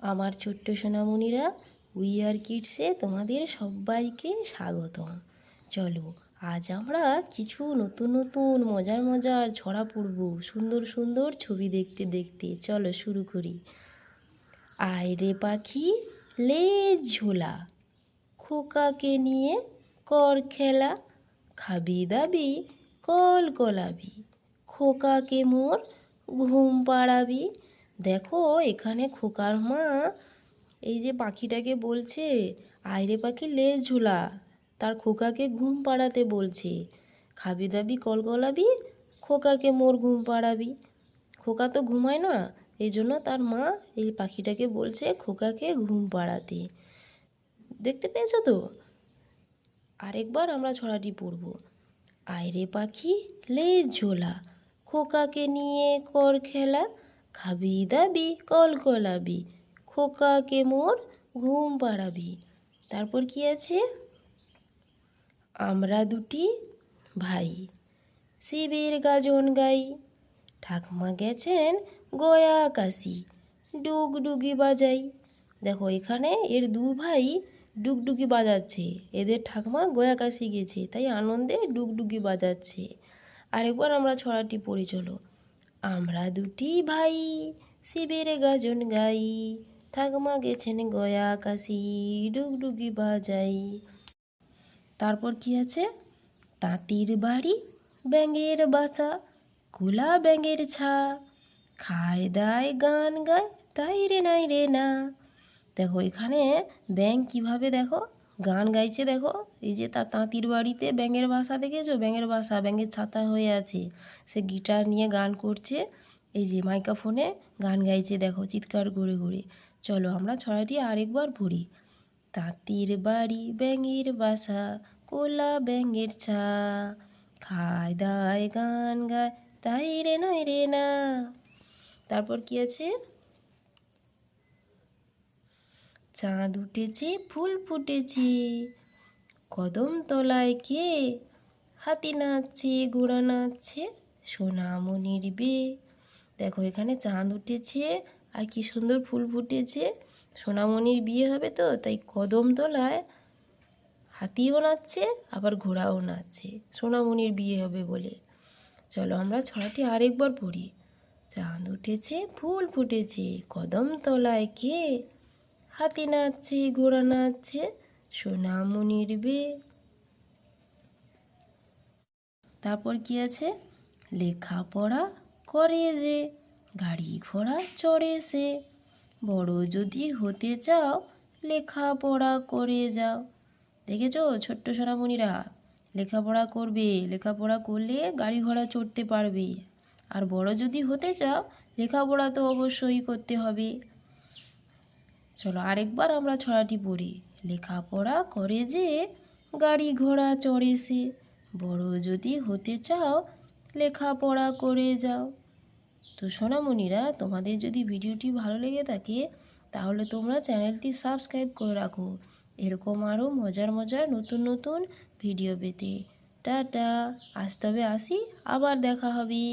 আমার ছোট্ট সোনামণিরা উই আর কিডসে তোমাদের সবাইকে স্বাগতম। চলো, আজ আমরা কিছু নতুন নতুন মজার মজার ছড়া পড়ব, সুন্দর সুন্দর ছবি দেখতে দেখতে। চলো শুরু করি। আয় রে পাখি, লেজ ঝোলা, খোকাকে নিয়ে কর খেলা, খাবি দাবি, কল কলাবি খোকাকে মোর ঘুম পাড়াবি দেখো, এখানে খোকার মা এই যে পাখিটাকে বলছে আয়রে পাখি, লেজ ঝোলা। তার খোকাকে ঘুম পাড়াতে বলছে, খাবি দাবি কলকলাবি খোকাকে মোর ঘুম পাড়াবি। খোকা তো ঘুমায় না, এই জন্য তার মা এই পাখিটাকে বলছে, খোকাকে ঘুম পাড়াতে। দেখতে পেয়েছ তো? আরেকবার আমরা ছড়াটি পড়ব। আয়রে পাখি, লেজ ঝোলা, খোকাকে নিয়ে কর খেলা। খাবি দাবি, কল কলাবি খোকাকে মোর ঘুম পাড়াবি। তারপর কি আছে? আমরা দুটি ভাই, শিবের গাজন গাই। ঠাকমা গেছেন গয়া কাশি ডুগডুগি বাজাই। দেখো, এখানে এর দু ভাই ডুগডুগি বাজাচ্ছে। এদের ঠাকমা গয়া কাশি গেছে, তাই আনন্দে ডুগডুগি বাজাচ্ছে। আরেকবার আমরা ছড়াটি পড়ি, চলো। আমরা দুটি ভাই, শিবের গাজন গাই ঠাকমা গেছেন গয়া কাশি, ডুগডুগি বাজাই। তারপর কি আছে? তাঁতির বাড়ি, ব্যাঙের বাসা, কুলা ব্যাঙের ছা। খায় দায় গান গায়, তাই রে নাই রে না। দেখো এখানে ব্যাঙ কীভাবে দেখো? গান গাইছে দেখো, এই যে তার তাঁতির বাড়িতে ব্যাঙের বাসা দেখেছ? ব্যাঙের বাসা, ব্যাঙের ছাতা হয়ে আছে। সে গিটার নিয়ে গান করছে, এই যে মাইক্রোফোনে গান গাইছে দেখো, চিৎকার করে করে। চলো আমরা ছড়াটি আরেকবার পড়ি। তাঁতির বাড়ি, ব্যাঙের বাসা, কোলা ব্যাঙের ছা। খায় দায়, গান গায়, তাই রে নাই রে না। তারপর কি আছে? চাঁদ উঠেছে, ফুল ফুটেছে। কদম তলায় কে হাতি নাচছে, ঘোড়া নাচছে, সোনামণির বে দেখো, এখানে চাঁদ উঠেছে আর কি সুন্দর ফুল ফুটেছে। সোনামণির বিয়ে হবে তো, তাই কদম তলায় হাতিও নাচছে, আবার ঘোড়াও নাচছে। সোনামণির বিয়ে হবে বলে। চলো আমরা ছড়াটি আরেকবার পড়ি। চাঁদ উঠেছে, ফুল ফুটেছে, কদম তলায় কে হাতি নাচছে, ঘোড়া নাচছে, সোনামণির বে তারপর কি আছে? লেখাপড়া করে যে, গাড়ি ঘোড়া চড়ে সে। বড় যদি হতে চাও, লেখাপড়া করে যাও। দেখেছ ছোট্ট সোনামণিরা? লেখাপড়া করবে, লেখাপড়া করলে গাড়ি ঘোড়া চড়তে পারবে। আর বড় যদি হতে চাও, লেখাপড়া তো অবশ্যই করতে হবে। চলো আরেকবার আমরা ছড়াটি পড়ি। লেখাপড়া করে যে গাড়ি ঘোড়া চড়ে সে, বড় যদি হতে চাও লেখাপড়া করে যাও। তো সোনামণিরা, তোমাদের যদি ভিডিওটি ভালো লেগে থাকে, তাহলে তোমরা চ্যানেলটি সাবস্ক্রাইব করে রাখো। এরকম আরও মজার মজার নতুন নতুন ভিডিও পেতে। টাটা, আজ তবে আসি, আবার দেখা হবে।